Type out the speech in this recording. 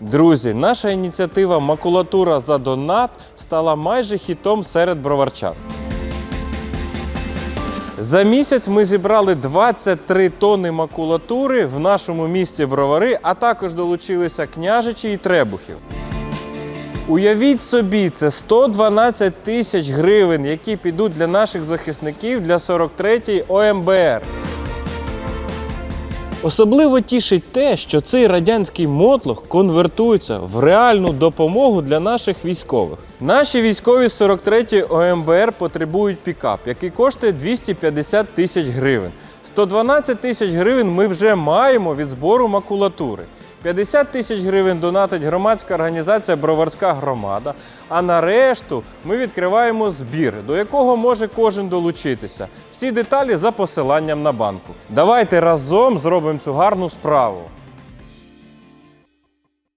Друзі, наша ініціатива Макулатура за донат стала майже хітом серед броварчан. За місяць ми зібрали 23 тонни макулатури в нашому місті Бровари, а також долучилися княжичі і требухів. Уявіть собі, це 112 тисяч гривень, які підуть для наших захисників для 43-ї ОМБР. Особливо тішить те, що цей радянський мотлох конвертується в реальну допомогу для наших військових. Наші військові з 43-ї ОМБР потребують пікап, який коштує 250 тисяч гривень. 112 тисяч гривень ми вже маємо від збору макулатури. 50 тисяч гривень донатить громадська організація Броварська громада. А на решту ми відкриваємо збір, до якого може кожен долучитися. Всі деталі за посиланням на банку. Давайте разом зробимо цю гарну справу.